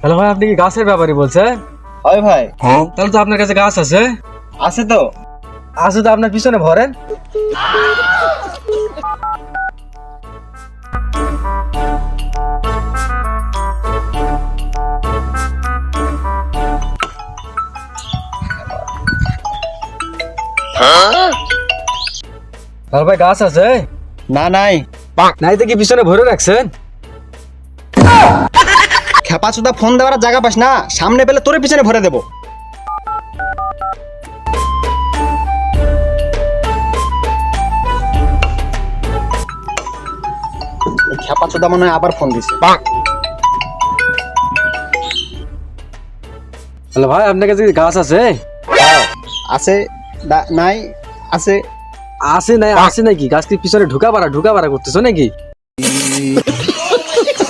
Hello ভাই আপনি কি গাছের ব্যাপারে বলছেন? হয় ভাই। তাহলে তো আপনার কাছে গাছ আছে? আছে তো। আছে তো আপনার পিছনে ভরেন। তাহলে ভাই গাছ আছে? না নাই। নাই তো কি পিছনে ভরে রাখছেন? খেপা চুদা ফোন দেওয়ার জায়গা পাস না। সামনে পেলে তোর পিছনে ভরে দেবো। খেপা চুদা মনে হয় আবার ফোন দিছে। তাহলে ভাই আপনার কাছে কি গাছ আছে? আছে। দা- নাই আছে। আছে নাই আছে নাকি? গাছ কি পিছনে ঢুকা পারা ঢুকা পারা করতেছো নাকি?